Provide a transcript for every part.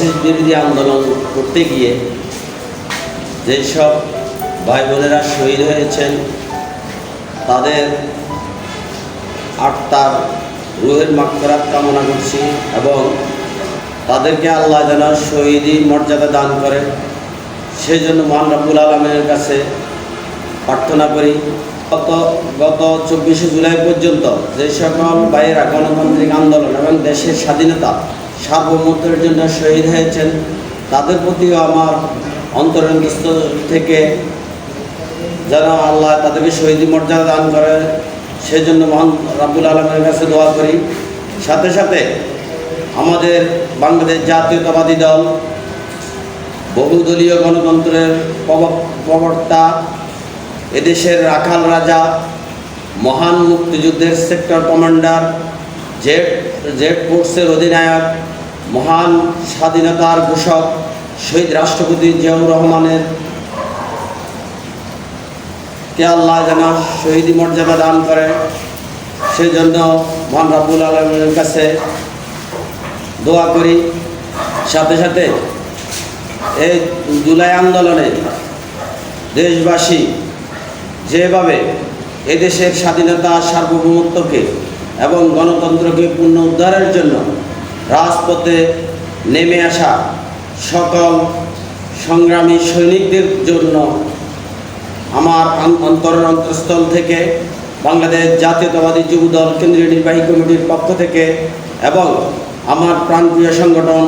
Fascist বিরোধী আন্দোলন করতে গিয়ে যেসব ভাই বোনেরা শহীদ হয়েছেন, তাদের আত্মার রুহের মাকফেরাত কামনা করছি এবং তাদেরকে আল্লাহ যেন শহীদী মর্যাদা দান করে সেই জন্য মহান আলমের কাছে প্রার্থনা করি, গত গত চব্বিশে জুলাই পর্যন্ত যে সকল ভাইয়েরা গণতান্ত্রিক আন্দোলন এবং দেশের স্বাধীনতা সার্বভৌমত্বের জন্য শহীদ হয়েছেন। তাদের প্রতিও আমার অন্তরস্থ থেকে যেন আল্লাহ তাদেরকে শহীদ মর্যাদা দান করে, সেজন্য মহান রাবুল আলমের কাছে দোয়া করি। সাথে সাথে আমাদের বাংলাদেশ জাতীয়তাবাদী দল, বহুদলীয় গণতন্ত্রের প্রব- প্রবক্তা, এদেশের রাখাল রাজা, মহান মুক্তিযুদ্ধের সেক্টর কমান্ডার, জেড জেড ফোর্সের অধিনায়ক মহান স্বাধীনতার ঘোষক শহীদ রাষ্ট্রপতি জিয়াউর রহমানের। কে আল্লাহ যেন শহীদি মর্যাদা দান করে, সেজন্য মহান রাবুল আলমের কাছে দোয়া করি। সাথে সাথে এই জুলাই আন্দোলনে দেশবাসী যেভাবে এদেশের স্বাধীনতা সার্বভৌমত্বকে এবং গণতন্ত্রকে পুনরুদ্ধারের জন্য রাজপথে নেমে আসা সকল সংগ্রামী সৈনিকদের জন্য আমার অন্তরের অন্তঃস্থল থেকে বাংলাদেশ জাতীয়তাবাদী যুব দল কেন্দ্রীয় নির্বাহী কমিটির পক্ষ থেকে এবং আমার প্রাণপ্রিয় সংগঠন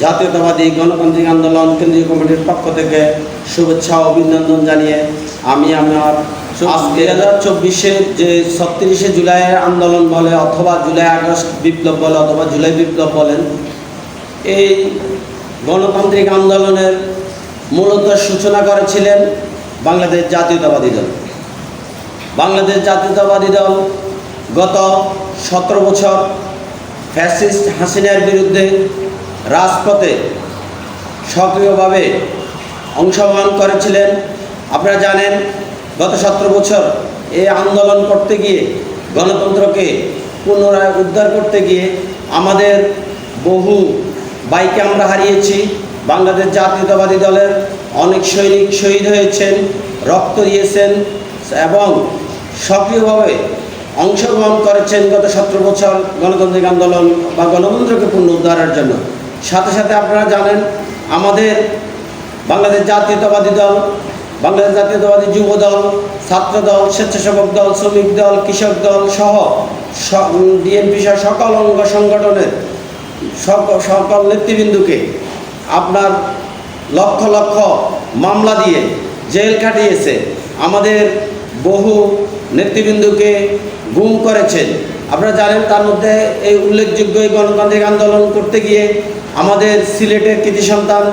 জাতীয়তাবাদী গণতান্ত্রিক আন্দোলন কেন্দ্রীয় কমিটির পক্ষ থেকে শুভেচ্ছা অভিনন্দন জানিয়ে আমি আমার আজকে দুই হাজার চব্বিশে যে ছত্রিশে জুলাইয়ের আন্দোলন বলে অথবা জুলাই আগস্ট বিপ্লব বলে অথবা জুলাই বিপ্লব বলেন এই গণতান্ত্রিক আন্দোলনের মূলত সূচনা করেছিলেন বাংলাদেশ জাতীয়তাবাদী দল। বাংলাদেশ জাতীয়তাবাদী দল গত সতেরো বছর ফ্যাসিস্ট হাসিনার বিরুদ্ধে রাজপথে সক্রিয়ভাবে অংশগ্রহণ করেছিলেন। আপনারা জানেন গত সতেরো বছর এই আন্দোলন করতে গিয়ে, গণতন্ত্রকে পুনরায় উদ্ধার করতে গিয়ে আমাদের বহু বাইকে আমরা হারিয়েছি। বাংলাদেশ জাতীয়তাবাদী দলের অনেক সৈনিক শহীদ হয়েছেন, রক্ত দিয়েছেন এবং সক্রিয়ভাবে অংশগ্রহণ করেছেন গত সতেরো বছর গণতান্ত্রিক আন্দোলন বা গণতন্ত্রকে পুনরুদ্ধারের জন্য। সাথে সাথে আপনারা জানেন, আমাদের বাংলাদেশ জাতীয়তাবাদী দল বাংলাদেশ জাতীয়তাবাদী যুব দল, ছাত্র দল, স্বেচ্ছাসেবক দল, শ্রমিক দল, কৃষক দল সহ ডিএনপি সহ সকল অঙ্গ সংগঠনের সকল নেতৃবৃন্দুকে আপনার লক্ষ লক্ষ মামলা দিয়ে জেল খাটিয়েছে। আমাদের বহু নেতৃবৃন্দুকে গুম করেছেন। আপনারা জানেন, তার মধ্যে এই উল্লেখযোগ্য এই গণতান্ত্রিক আন্দোলন করতে গিয়ে আমাদের সিলেটের কৃতি সন্তান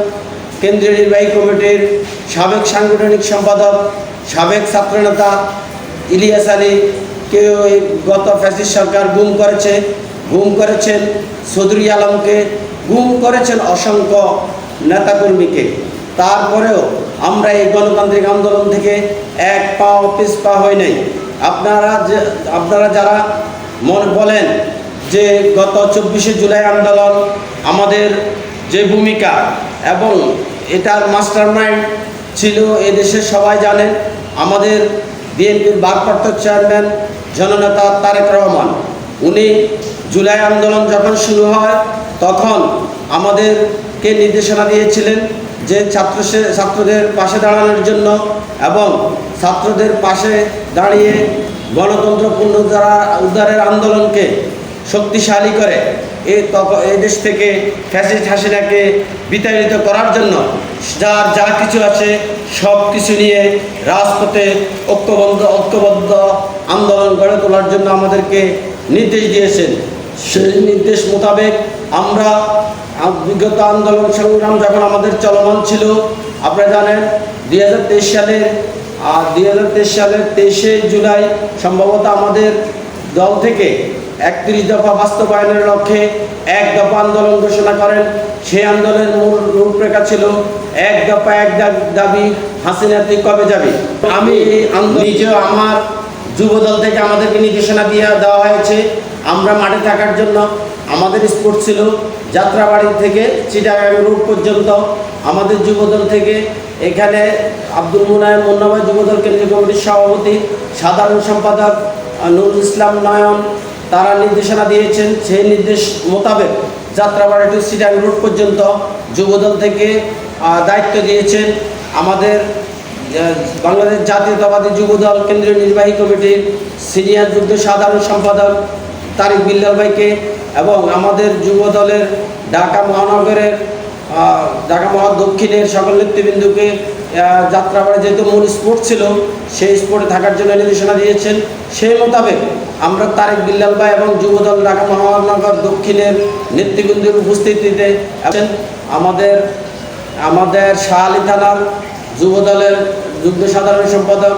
কেন্দ্রীয় নির্বাহী কমিটির সাবেক সাংগঠনিক সম্পাদক, সাবেক ছাত্রনেতা ইলিয়াস আলী, কেউ এই গত ফ্যাসিস্ট সরকার গুম করেছে, গুম করেছেন সদরুল আলমকে, গুম করেছেন অসংখ্য নেতাকর্মীকে। তারপরেও আমরা এই গণতান্ত্রিক আন্দোলন থেকে এক পা পিস পা হই নাই। আপনারা যে, আপনারা যারা মনে বলেন যে গত চব্বিশে জুলাই আন্দোলন আমাদের যে ভূমিকা এবং এটার মাস্টার মাইন্ড ছিল এদেশের সবাই জানেন, আমাদের বিএনপির ভারপ্রাপ্ত চেয়ারম্যান জননেতা তারেক রহমান। উনি জুলাই আন্দোলন যখন শুরু হয়, তখন আমাদেরকে নির্দেশনা দিয়েছিলেন যে ছাত্র ছাত্রদের পাশে দাঁড়ানোর জন্য এবং ছাত্রদের পাশে দাঁড়িয়ে গণতন্ত্র পুনরুদ্ধার উদ্ধারের আন্দোলনকে শক্তিশালী করে এই দেশ থেকে ফ্যাসিস্ট হাসিনাকে বিতাড়িত করার জন্য যার যা কিছু আছে সব কিছু নিয়ে রাজপথে ঐক্যবদ্ধ ঐক্যবদ্ধ আন্দোলন গড়ে তোলার জন্য আমাদেরকে নির্দেশ দিয়েছেন। সেই নির্দেশ মোতাবেক আমরা বিগত আন্দোলন সংগ্রাম যখন আমাদের চলমান ছিল, আপনারা জানেন দুই হাজার তেইশ সালে আর দুই হাজার তেইশ সালের তেইশে জুলাই সম্ভবত আমাদের দল থেকে একত্রিশ দফা বাস্তবায়নের লক্ষ্যে এক দফা আন্দোলন ঘোষণা করেন। সেই আন্দোলনের মূল রূপরেখা ছিল এক দফা এক দাবি হাসিনা তুই কবে যাবি? আমি নিজে আমার যুবদল থেকে আমাদেরকে নির্দেশনা দিয়ে দেওয়া হয়েছে। আমরা মাঠে থাকার জন্য আমাদের স্পোর্ট ছিল যাত্রাবাড়ি থেকে চিটাগাং রোড পর্যন্ত। আমাদের যুবদল থেকে এখানে আব্দুল মুনায় মুন্নাবাই যুবদল কেন্দ্রীয় কমিটির সভাপতি, সাধারণ সম্পাদক নুরুল ইসলাম নয়ন তারা নির্দেশনা দিয়েছেন সেই নির্দেশ মোতাবেক যাত্রাবাড়ি টু সিটাং রোড পর্যন্ত যুবদল থেকে দায়িত্ব দিয়েছেন আমাদের বাংলাদেশ জাতীয়তাবাদী যুবদল কেন্দ্রীয় নির্বাহী কমিটির সিনিয়র যুগ্ম সাধারণ সম্পাদক তারিক বিল্লাল ভাইকে এবং আমাদের যুবদলের ঢাকা মহানগরের ঢাকা মহা দক্ষিণের সকল নেতৃবৃন্দকে আহ, যাত্রাবাড়ি যেহেতু মূল স্পোর্ট ছিল সেই স্পোর্টে থাকার জন্য নির্দেশনা দিয়েছেন। সেই মোতাবেক আমরা তারেক বিল্লাল ভাই এবং যুবদল ঢাকা মহানগর দক্ষিণের নেতৃবৃন্দের উপস্থিতিতে আমাদের আমাদের শাহ আলী থানার যুবদলের যুগ্ম সাধারণ সম্পাদক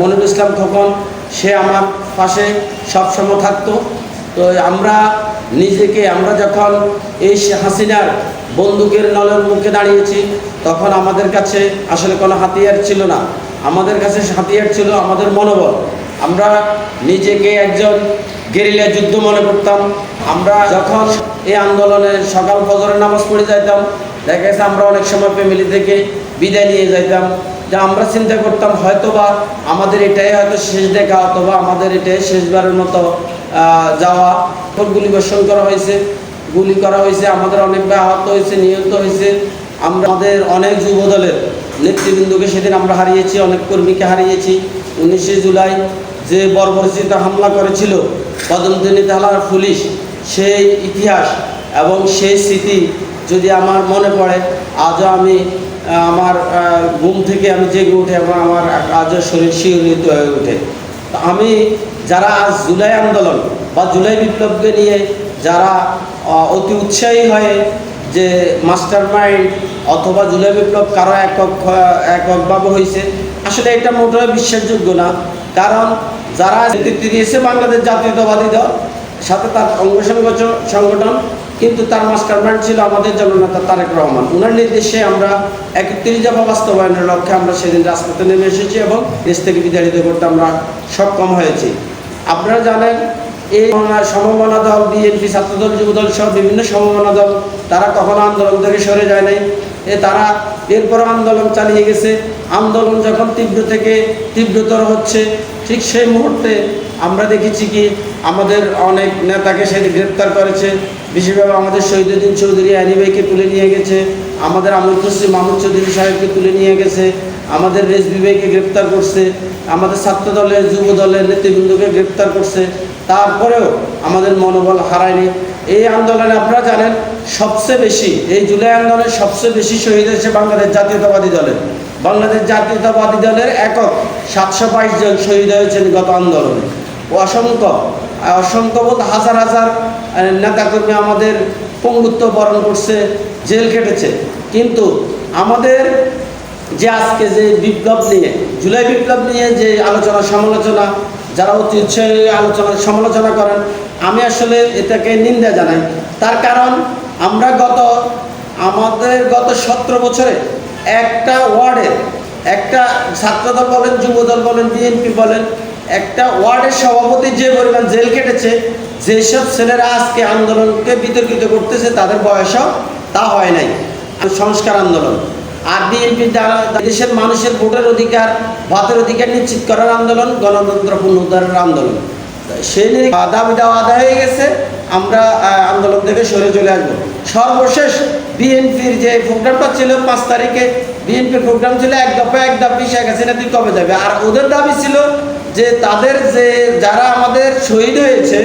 মনিরুল ইসলাম খোকন সে আমার পাশে সবসময় থাকতো। তো আমরা নিজেকে আমরা যখন এই হাসিনার বন্দুকের নলের মুখে দাঁড়িয়েছি, তখন আমাদের কাছে আসলে কোনো হাতিয়ার ছিল না। আমাদের কাছে হাতিয়ার ছিল আমাদের মনোবল। আমরা নিজেকে একজন গেরিলা যুদ্ধ মনে করতাম। আমরা যখন এই আন্দোলনে সকাল ফজরের নামাজ পড়ে যাইতাম, দেখা গেছে আমরা অনেক সময় ফ্যামিলি থেকে বিদায় নিয়ে যাইতাম। যে আমরা চিন্তা করতাম, হয়তোবা আমাদের এটাই হয়তো শেষ দেখা, অথবা আমাদের এটাই শেষবারের মতো যাওয়া গুলি বর্ষণ করা হয়েছে, গুলি করা হয়েছে, আমাদের অনেক ভাই আহত হয়েছে, নিহত হয়েছে। আমরা আমাদের অনেক যুব দলের নেতৃবৃন্দকে সেদিন আমরা হারিয়েছি, অনেক কর্মীকে হারিয়েছি। উনিশে জুলাই যে বর্বরচিত হামলা করেছিল কদমদিনী থালার পুলিশ, সেই ইতিহাস এবং সেই স্মৃতি যদি আমার মনে পড়ে, আজও আমি আমার ঘুম থেকে আমি জেগে উঠে এবং আমার আজও শরীর শিহরিত হয়ে ওঠে। আমি যারা আজ জুলাই আন্দোলন বা জুলাই বিপ্লবকে নিয়ে যারা অতি উৎসাহী হয়ে যে মাস্টার মাইন্ড অথবা জুলাই বিপ্লব কারও একক এককভাবে হয়েছে, আসলে এটা মোটেও বিশ্বাসযোগ্য না। কারণ যারা নেতৃত্ব দিয়েছে বাংলাদেশ জাতীয়তাবাদী দল, সাথে তার অঙ্গ সংগঠন কিন্তু তার মাস্টার মাইন্ড ছিল আমাদের জননেতা তারেক রহমান। ওনার নির্দেশে আমরা একত্রিশ দফা বাস্তবায়নের লক্ষ্যে আমরা সেদিন রাজপথে নেমে এসেছি এবং দেশ থেকে বিতাড়িত করতে আমরা সক্ষম হয়েছি। আপনারা জানেন, এই সমমনা দল, বিএনপি, ছাত্রদল, যুবদল সহ বিভিন্ন সমমনা দল, তারা কখনো আন্দোলন থেকে সরে যায় নাই। এ তারা এরপর আন্দোলন চালিয়ে গেছে। আন্দোলন যখন তীব্র থেকে তীব্রতর হচ্ছে, ঠিক সেই মুহূর্তে আমরা দেখেছি কি আমাদের অনেক নেতাকে সে গ্রেপ্তার করেছে। বিশেষভাবে আমাদের শহীদুদ্দিন চৌধুরী, আলী ভাইকে তুলে নিয়ে গেছে। আমাদের আমুল খুশি মাহমুদ চৌধুরী সাহেবকে তুলে নিয়ে গেছে। আমাদের রেজবি ভাইকে গ্রেপ্তার করছে। আমাদের ছাত্র দলের, যুব দলের নেতৃবৃন্দকে গ্রেপ্তার করছে। তারপরেও আমাদের মনোবল হারায়নি। এই আন্দোলনে আপনারা জানেন, সবচেয়ে বেশি, এই জুলাই আন্দোলনে সবচেয়ে বেশি শহীদ হয়েছে বাংলাদেশ জাতীয়তাবাদী দলের। বাংলাদেশ জাতীয়তাবাদী দলের একক সাতশো বাইশ জন শহীদ হয়েছেন গত আন্দোলনে। অসংখ্য। অসংখ্য হাজার হাজার নেতাকর্মী আমাদের পঙ্গুত্ব বরণ করছে, জেল কেটেছে কিন্তু আমাদের যে আজকে যে বিপ্লব নিয়ে, জুলাই বিপ্লব নিয়ে যে আলোচনা, সমালোচনা, যারা অতি উৎসাহী আলোচনা, সমালোচনা করেন, আমি আসলে এটাকে নিন্দা জানাই। তার কারণ, আমরা গত, আমাদের গত সতেরো বছরে একটা ওয়ার্ডের একটা ছাত্রদল বলেন, যুবদল বলেন, বিএনপি বলেন একটা ওয়ার্ডের সভাপতি যে পরিমাণ জেল কেটেছে যেসব ছেলেরা আজকে আন্দোলনকে বিতর্কিত করতেছে, তাদের বয়সও তা হয় নাই। সংস্কার আন্দোলন। আর বিএনপি দ্বারা দেশের মানুষের ভোটের অধিকার, ভাতের অধিকার নিশ্চিত করার আন্দোলন, গণতন্ত্র পুনরুদ্ধারের আন্দোলন। সেই নিয়ে দাবি দেওয়া আদায় হয়ে গেছে। আমরা আন্দোলন থেকে সরে চলে আসব। সর্বশেষ বিএনপির যে প্রোগ্রামটা ছিল পাঁচ তারিখে বিএনপির প্রোগ্রাম ছিল এক দফা, এক দাবি শেখ হাসিনা তুই কবে যাবে? আর ওদের দাবি ছিল যে তাদের যে যারা আমাদের শহীদ হয়েছে,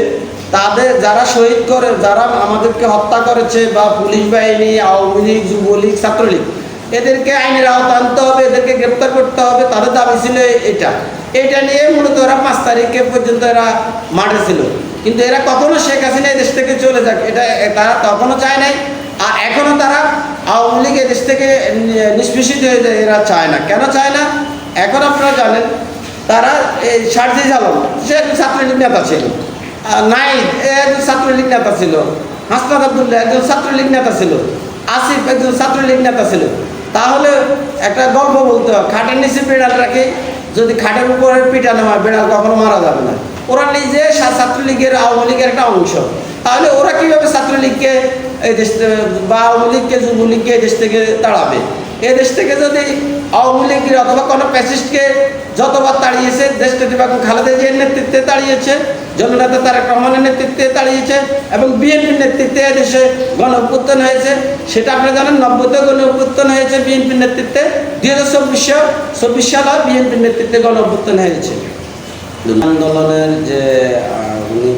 তাদের যারা শহীদ করে, যারা আমাদেরকে হত্যা করেছে বা পুলিশ বাহিনী, আওয়ামী লীগ, যুবলীগ, ছাত্রলীগ, এদেরকে আইনের আওতা আনতে হবে, এদেরকে গ্রেপ্তার করতে হবে, তাদের দাবি ছিল এটা। এটা নিয়ে মূলত ওরা পাঁচ তারিখে পর্যন্ত এরা মাঠে ছিল। কিন্তু এরা কখনো শেখ হাসিনা দেশ থেকে চলে যাক, এটা তারা তখনও চায় নাই। আর এখনও তারা আওয়ামী লীগ দেশ থেকে নিষ্পেষিত হয়ে এরা চায় না। কেন চায় না? এখন আপনারা জানেন, তারা এই সারজিজ আলম সে একজন ছাত্রলীগ নেতা ছিল। এ একজন ছাত্রলীগ নেতা ছিল। হাসনাত আবদুল্লাহ একজন ছাত্রলীগ নেতা ছিল। আসিফ একজন ছাত্রলীগ নেতা ছিল। তাহলে একটা গল্প বলতে হয়, খাটের নিচে বিড়াল রাখে, যদি খাটের উপরে পিটানো হয়, বিড়াল কখনো মারা যাবে না। ওরা নিজে ছাত্রলীগের আওয়ামী লীগের একটা অংশ। তাহলে ওরা কীভাবে ছাত্রলীগকে এই দেশ বা আওয়ামী লীগকে, যুবলীগকে এই দেশ থেকে তাড়াবে। এই দেশ থেকে যদি আওয়ামী লীগের অথবা কোনো প্যাসিস্টকে যতবার তাড়িয়েছে, দেশ নেত্রী বেগম খালেদা জিয়ার নেতৃত্বে তাড়িয়েছে জননেতা তারেক রহমানের নেতৃত্বে তাড়িয়েছে এবং বিএনপির নেতৃত্বে দেশে গণ অভ্যুত্থান হয়েছে, সেটা আপনি জানেন, নব্বইতে গণ অভ্যুত্থান হয়েছে বিএনপির নেতৃত্বে, দুই হাজার চব্বিশে চব্বিশ সালে বিএনপির নেতৃত্বে গণ অভ্যুত্থান হয়েছে। আন্দোলনের যে উনি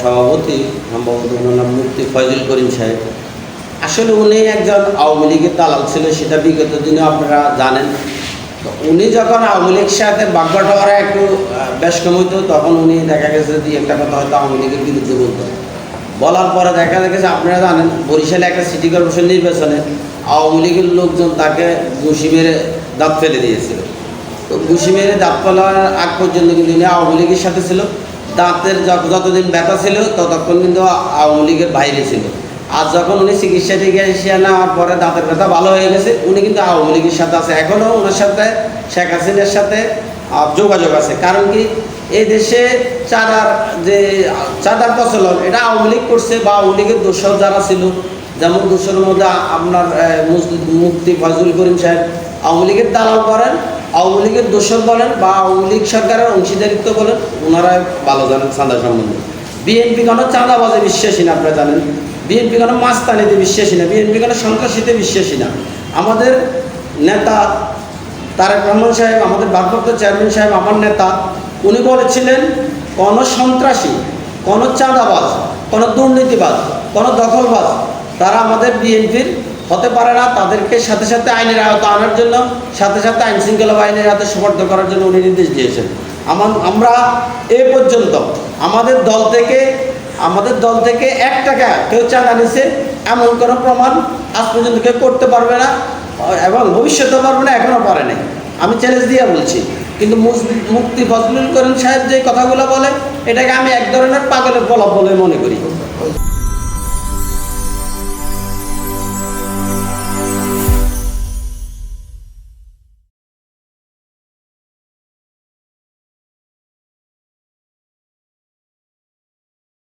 সভাপতি সম্ভবত ওনার মুফতি ফয়জুল করিম সাহেব। আসলে উনি একজন আওয়ামী লীগের দালাল ছিল, সেটা বিগত দিনে আপনারা জানেন। তো উনি যখন আওয়ামী লীগের সাথে বাগবাটোয়ারা একটু বেশ কম হইতো, তখন উনি দেখা গেছে যে একটা কথা হয়তো আওয়ামী লীগের বিরুদ্ধে বলতো। বলার পরে দেখা গেছে, আপনারা জানেন, বরিশালে একটা সিটি কর্পোরেশন নির্বাচনে আওয়ামী লীগের লোকজন তাকে ঘুষি মেরে দাঁত ফেলে দিয়েছিল। তো ঘুষি মেরে দাঁত ফেলার আগ পর্যন্ত কিন্তু উনি আওয়ামী লীগের সাথে ছিল। দাঁতের যতদিন ব্যথা ছিল, ততক্ষণ কিন্তু আওয়ামী লীগের বাইরে ছিল। আর যখন উনি চিকিৎসা টিকিৎসা নেওয়ার পরে দাঁতের ব্যথা ভালো হয়ে গেছে, উনি কিন্তু আওয়ামী লীগের সাথে আছে। এখনও ওনার সাথে, শেখ হাসিনার সাথে যোগাযোগ আছে। কারণ কি, এই দেশে চাঁদার যে, চাঁদার প্রচলন, এটা আওয়ামী লীগ করছে বা আওয়ামী লীগের দোষর যারা ছিল, যেমন দোষের মধ্যে আপনার মুফতি ফজল করিম সাহেব, আওয়ামী লীগের দালাল করেন আওয়ামী লীগের দোষর বলেন বা আওয়ামী লীগ সরকারের অংশীদারিত্ব বলেন ওনারা ভালো জানেন চাঁদা সম্বন্ধে। বিএনপি কোনো চাঁদাবাজে বিশ্বাসী না, আপনারা জানেন? বিএনপি কোনো মাস্তানিতে বিশ্বাসী না? বিএনপি কোনো সন্ত্রাসীতে বিশ্বাসী না? আমাদের নেতা তারেক রহমান সাহেব, আমাদের ভারপ্রাপ্ত চেয়ারম্যান সাহেব, আমার নেতা, উনি বলেছিলেন, কোনো সন্ত্রাসী, কোনো চাঁদাবাজ, কোনো দুর্নীতিবাজ, কোনো দখলবাজ, তারা আমাদের বিএনপির হতে পারে না, তাদেরকে সাথে সাথে আইনের আওতা আনার জন্য, সাথে সাথে আইন শৃঙ্খলা বাহিনীর হাতে সুপর্দ করার জন্য উনি নির্দেশ দিয়েছেন। আমার আমরা এ পর্যন্ত আমাদের দল থেকে, আমাদের দল থেকে এক টাকা কেউ চাঁদা নিছে, এমন কোনো প্রমাণ আজ পর্যন্ত কেউ করতে পারবে না, এবং ভবিষ্যতে পারবে না এখনও পারে নাই। আমি চ্যালেঞ্জ দিয়ে বলছি, কিন্তু মুফতি ফজলুল করিম সাহেব যে কথাগুলো বলে, এটাকে আমি এক ধরনের পাগলের প্রলাপ বলে মনে করি।